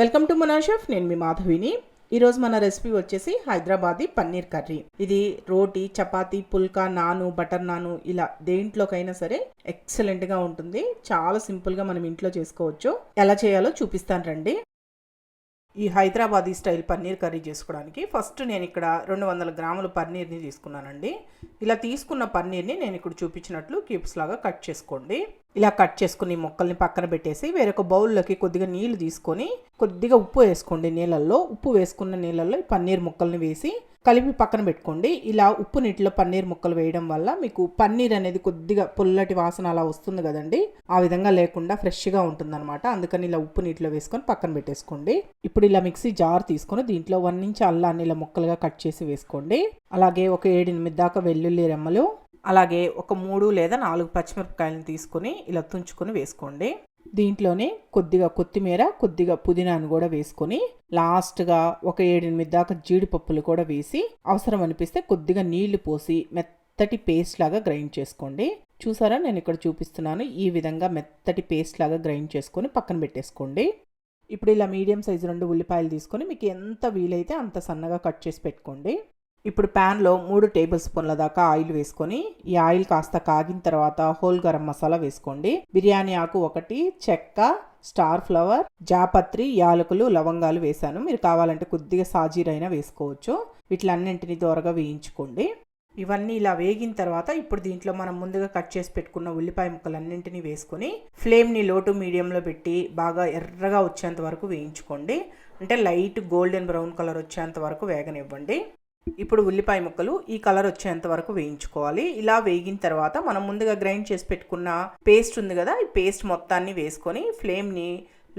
Welcome to మనాషఫ్ నేను మీ మాధవిని. ఈరోజు మన రెసిపీ వచ్చేసి హైదరాబాదీ పన్నీర్ కర్రీ. ఇది రోటీ చపాతీ పుల్కా నాను బటర్ నాను ఇలా దేంట్లోకైనా సరే ఎక్సలెంట్గా ఉంటుంది. చాలా సింపుల్గా మనం ఇంట్లో చేసుకోవచ్చు. ఎలా చేయాలో చూపిస్తాను రండి. ఈ హైదరాబాదీ స్టైల్ పన్నీర్ కర్రీ చేసుకోవడానికి ఫస్ట్ నేను ఇక్కడ రెండు వందల గ్రాముల పన్నీర్ని తీసుకున్నానండి. ఇలా తీసుకున్న పన్నీర్ని నేను ఇక్కడ చూపించినట్లు క్యూబ్స్ లాగా కట్ చేసుకోండి. ఇలా కట్ చేసుకుని మొక్కల్ని పక్కన పెట్టేసి వేరొక బౌల్లోకి కొద్దిగా నీళ్ళు తీసుకొని కొద్దిగా ఉప్పు వేసుకోండి నీళ్ళల్లో. ఉప్పు వేసుకున్న నీళ్ళల్లో ఈ పన్నీర్ ముక్కల్ని వేసి కలిపి పక్కన పెట్టుకోండి. ఇలా ఉప్పు నీటిలో పన్నీర్ ముక్కలు వేయడం వల్ల మీకు పన్నీర్ అనేది కొద్దిగా పుల్లటి వాసన అలా వస్తుంది కదండి. ఆ విధంగా లేకుండా ఫ్రెష్గా ఉంటుందన్నమాట. అందుకని ఇలా ఉప్పు నీటిలో వేసుకొని పక్కన పెట్టేసుకోండి. ఇప్పుడు ఇలా మిక్సీ జార్ తీసుకొని దీంట్లో వన్ నుంచి అల్లాన్ని ఇలా ముక్కలుగా కట్ చేసి వేసుకోండి. అలాగే ఒక ఏడెనిమిది దాకా వెల్లుల్లి రెమ్మలు అలాగే ఒక మూడు లేదా నాలుగు పచ్చిమిరపకాయలను తీసుకొని ఇలా తుంచుకొని వేసుకోండి. దీంట్లోనే కొద్దిగా కొత్తిమీర కొద్దిగా పుదీనాను కూడా వేసుకొని లాస్ట్గా ఒక ఏడెనిమిది దాకా జీడిపప్పులు కూడా వేసి అవసరం అనిపిస్తే కొద్దిగా నీళ్ళు పోసి మెత్తటి పేస్ట్ లాగా గ్రైండ్ చేసుకోండి. చూసారా? నేను ఇక్కడ చూపిస్తున్నాను. ఈ విధంగా మెత్తటి పేస్ట్ లాగా గ్రైండ్ చేసుకొని పక్కన పెట్టేసుకోండి. ఇప్పుడు ఇలా మీడియం సైజు రెండు ఉల్లిపాయలు తీసుకొని మీకు ఎంత వీలైతే అంత సన్నగా కట్ చేసి పెట్టుకోండి. ఇప్పుడు ప్యాన్లో మూడు టేబుల్ స్పూన్ల దాకా ఆయిల్ వేసుకొని ఈ ఆయిల్ కాస్త కాగిన తర్వాత హోల్ గరం మసాలా వేసుకోండి. బిర్యానీ ఆకు ఒకటి చెక్క స్టార్ ఫ్లవర్ జాపత్రి యాలకులు లవంగాలు వేశాను మీరు కావాలంటే కొద్దిగా సాజీరైనా వేసుకోవచ్చు. వీటిలన్నింటినీ దోరగా వేయించుకోండి. ఇవన్నీ ఇలా వేగిన తర్వాత ఇప్పుడు దీంట్లో మనం ముందుగా కట్ చేసి పెట్టుకున్న ఉల్లిపాయ ముక్కలన్నింటినీ వేసుకొని ఫ్లేమ్ని లోటు మీడియంలో పెట్టి బాగా ఎర్రగా వచ్చేంత వరకు వేయించుకోండి. అంటే లైట్ గోల్డెన్ బ్రౌన్ కలర్ వచ్చేంత వరకు వేగనివ్వండి. ఇప్పుడు ఉల్లిపాయ ముక్కలు ఈ కలర్ వచ్చేంత వరకు వేయించుకోవాలి. ఇలా వేగిన తర్వాత మనం ముందుగా గ్రైండ్ చేసి పెట్టుకున్న పేస్ట్ ఉంది కదా ఈ పేస్ట్ మొత్తాన్ని వేసుకొని ఫ్లేమ్ని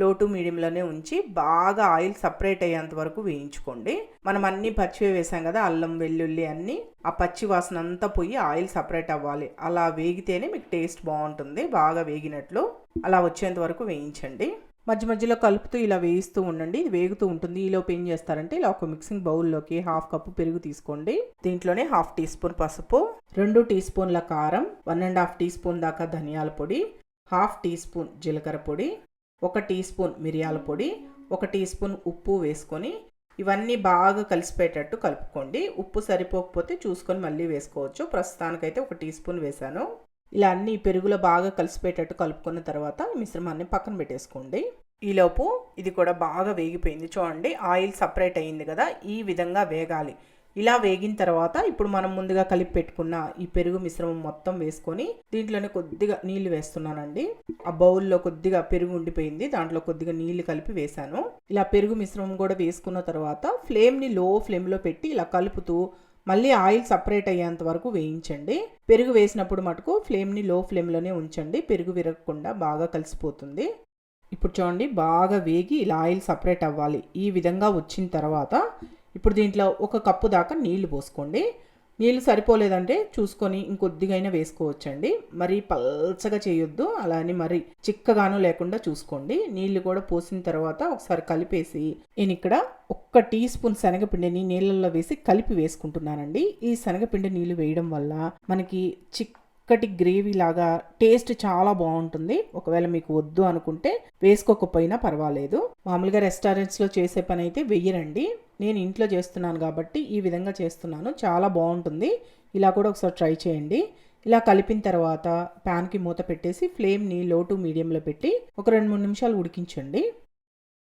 లో టు మీడియంలోనే ఉంచి బాగా ఆయిల్ సపరేట్ అయ్యేంత వరకు వేయించుకోండి. మనం అన్ని పచ్చివే వేసాం కదా అల్లం వెల్లుల్లి అన్ని ఆ పచ్చి వాసన అంతా పోయి ఆయిల్ సపరేట్ అవ్వాలి. అలా వేగితేనే మీకు టేస్ట్ బాగుంటుంది బాగా వేగినట్లు. అలా వచ్చేంత వరకు వేయించండి. మధ్య మధ్యలో కలుపుతూ ఇలా వేయిస్తూ ఉండండి. ఇది వేగుతూ ఉంటుంది. ఈలోపు ఏం చేస్తారంటే ఇలా ఒక మిక్సింగ్ బౌల్లోకి హాఫ్ కప్పు పెరుగు తీసుకోండి. దీంట్లోనే హాఫ్ టీ స్పూన్ పసుపు రెండు టీ స్పూన్ల కారం one and half teaspoon దాకా ధనియాల పొడి హాఫ్ టీ స్పూన్ జీలకర్ర పొడి ఒక టీ స్పూన్ మిరియాల పొడి ఒక టీ స్పూన్ ఉప్పు వేసుకొని ఇవన్నీ బాగా కలిసిపోయేటట్టు కలుపుకోండి. ఉప్పు సరిపోకపోతే చూసుకొని మళ్ళీ వేసుకోవచ్చు. ప్రస్తుతానికైతే ఒక టీ స్పూన్ వేసాను ఇలా అన్ని పెరుగులో బాగా కలిసిపోయేటట్టు కలుపుకున్న తర్వాత మిశ్రమాన్ని పక్కన పెట్టేసుకోండి. ఈలోపు ఇది కూడా బాగా వేగిపోయింది. చూడండి ఆయిల్ సపరేట్ అయింది కదా ఈ విధంగా వేగాలి. ఇలా వేగిన తర్వాత ఇప్పుడు మనం ముందుగా కలిపి పెట్టుకున్న ఈ పెరుగు మిశ్రమం మొత్తం వేసుకొని దీంట్లోనే కొద్దిగా నీళ్ళు వేస్తున్నానండి. ఆ బౌల్లో కొద్దిగా పెరుగు ఉండిపోయింది. దాంట్లో కొద్దిగా నీళ్ళు కలిపి వేశాను. ఇలా పెరుగు మిశ్రమం కూడా వేసుకున్న తర్వాత ఫ్లేమ్ని లో ఫ్లేమ్లో పెట్టి ఇలా కలుపుతూ మళ్ళీ ఆయిల్ సపరేట్ అయ్యేంత వరకు వేయించండి. పెరుగు వేసినప్పుడు మటుకు ఫ్లేమ్ని లో ఫ్లేమ్లోనే ఉంచండి. పెరుగు విరగకుండా బాగా కలిసిపోతుంది. ఇప్పుడు చూడండి బాగా వేగి ఇలా ఆయిల్ సపరేట్ అవ్వాలి. ఈ విధంగా వచ్చిన తర్వాత ఇప్పుడు దీంట్లో ఒక కప్పు దాకా నీళ్ళు పోసుకోండి. నీళ్ళు సరిపోలేదంటే చూసుకొని ఇంకొద్దిగైనా వేసుకోవచ్చండి. మరి పల్చగా చేయొద్దు. అలా అని మరి చిక్కగాను లేకుండా చూసుకోండి. నీళ్ళు కూడా పోసిన తర్వాత ఒకసారి కలిపేసి నేను ఇక్కడ ఒక్క టీ స్పూన్ శనగపిండిని నీళ్ళల్లో వేసి కలిపి వేసుకుంటున్నానండి. ఈ శనగపిండి నీళ్ళు వేయడం వల్ల మనకి చిక్ చక్కటి గ్రేవీ లాగా టేస్ట్ చాలా బాగుంటుంది. ఒకవేళ మీకు వద్దు అనుకుంటే వేసుకోకపోయినా పర్వాలేదు. మామూలుగా రెస్టారెంట్స్లో చేసే పని అయితే వెయ్యరండి. నేను ఇంట్లో చేస్తున్నాను కాబట్టి ఈ విధంగా చేస్తున్నాను. చాలా బాగుంటుంది. ఇలా కూడా ఒకసారి ట్రై చేయండి. ఇలా కలిపిన తర్వాత ప్యాన్కి మూత పెట్టేసి ఫ్లేమ్ని లో టు మీడియంలో పెట్టి ఒక రెండు మూడు నిమిషాలు ఉడికించండి.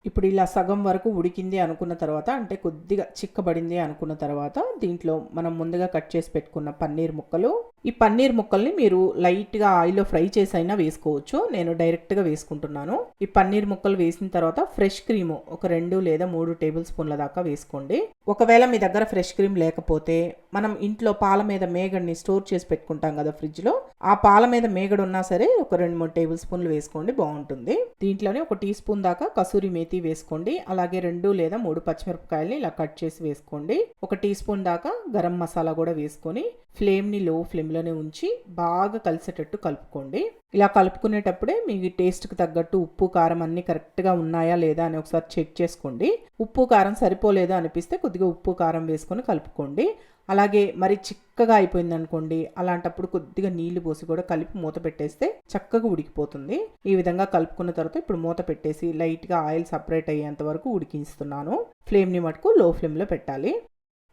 ఇప్పుడు ఇలా సగం వరకు ఉడికింది అనుకున్న తర్వాత అంటే కొద్దిగా చిక్కబడింది అనుకున్న తర్వాత దీంట్లో మనం ముందుగా కట్ చేసి పెట్టుకున్న పన్నీర్ ముక్కలు ఈ పన్నీర్ ముక్కల్ని మీరు లైట్గా ఆయిల్లో ఫ్రై చేసి అయినా వేసుకోవచ్చు. నేను డైరెక్ట్గా వేసుకుంటున్నాను. ఈ పన్నీర్ ముక్కలు వేసిన తర్వాత ఫ్రెష్ క్రీము ఒక రెండు లేదా మూడు టేబుల్ స్పూన్ల దాకా వేసుకోండి. ఒకవేళ మీ దగ్గర ఫ్రెష్ క్రీమ్ లేకపోతే మనం ఇంట్లో పాల మీద మేగడ్ని స్టోర్ చేసి పెట్టుకుంటాం కదా ఫ్రిడ్జ్లో ఆ పాల మీద మేగడు ఉన్నా సరే ఒక రెండు మూడు టేబుల్ స్పూన్లు వేసుకోండి బాగుంటుంది. దీంట్లోనే ఒక టీ స్పూన్ దాకా కసూరి మేతి వేసుకోండి. అలాగే రెండు లేదా మూడు పచ్చిమిరపకాయలని ఇలా కట్ చేసి వేసుకోండి. ఒక టీ స్పూన్ దాకా గరం మసాలా కూడా వేసుకొని ఫ్లేమ్ని లో ఫ్లేమ్ ఫ్లేమ్లోనే ఉంచి బాగా కలిసేటట్టు కలుపుకోండి. ఇలా కలుపుకునేటప్పుడే మీ టేస్ట్కి తగ్గట్టు ఉప్పు కారం అన్నీ కరెక్ట్గా ఉన్నాయా లేదా అని ఒకసారి చెక్ చేసుకోండి. ఉప్పు కారం సరిపోలేదు అనిపిస్తే కొద్దిగా ఉప్పు కారం వేసుకొని కలుపుకోండి. అలాగే మరి చిక్కగా అయిపోయింది అనుకోండి అలాంటప్పుడు కొద్దిగా నీళ్ళు పోసి కూడా కలిపి మూత పెట్టేస్తే చక్కగా ఉడికిపోతుంది. ఈ విధంగా కలుపుకున్న తర్వాత ఇప్పుడు మూత పెట్టేసి లైట్గా ఆయిల్ సపరేట్ అయ్యేంత వరకు ఉడికిస్తున్నాను. ఫ్లేమ్ని మటుకు లో ఫ్లేమ్లో పెట్టాలి.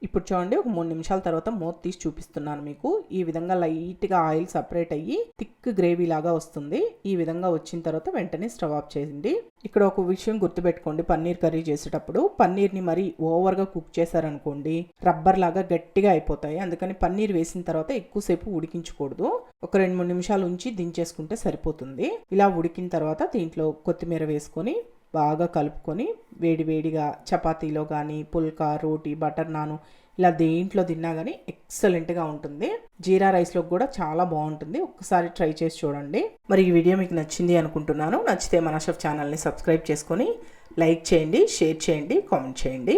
ఇప్పుడు చూడండి ఒక మూడు నిమిషాల తర్వాత మూత తీసి చూపిస్తున్నాను మీకు. ఈ విధంగా లైట్గా ఆయిల్ సపరేట్ అయ్యి థిక్ గ్రేవీ లాగా వస్తుంది. ఈ విధంగా వచ్చిన తర్వాత వెంటనే స్టవ్ ఆఫ్ చేయండి. ఇక్కడ ఒక విషయం గుర్తుపెట్టుకోండి పన్నీర్ కర్రీ చేసేటప్పుడు. పన్నీర్ని మరీ ఓవర్గా కుక్ చేశారనుకోండి రబ్బర్ లాగా గట్టిగా అయిపోతాయి. అందుకని పన్నీర్ వేసిన తర్వాత ఎక్కువసేపు ఉడికించకూడదు. ఒక రెండు మూడు నిమిషాలు ఉంచి దించేసుకుంటే సరిపోతుంది. ఇలా ఉడికిన తర్వాత దీంట్లో కొత్తిమీర వేసుకొని బాగా కలుపుకొని వేడివేడిగా చపాతీలో కానీ పుల్కా రోటీ బటర్ నాను ఇలా దేంట్లో తిన్నా కానీ ఎక్సలెంట్గా ఉంటుంది. జీరా రైస్లో కూడా చాలా బాగుంటుంది. ఒక్కసారి ట్రై చేసి చూడండి. మరి ఈ వీడియో మీకు నచ్చింది అనుకుంటున్నాను. నచ్చితే మన షెఫ్ ఛానల్ని సబ్స్క్రైబ్ చేసుకొని లైక్ చేయండి షేర్ చేయండి కామెంట్ చేయండి.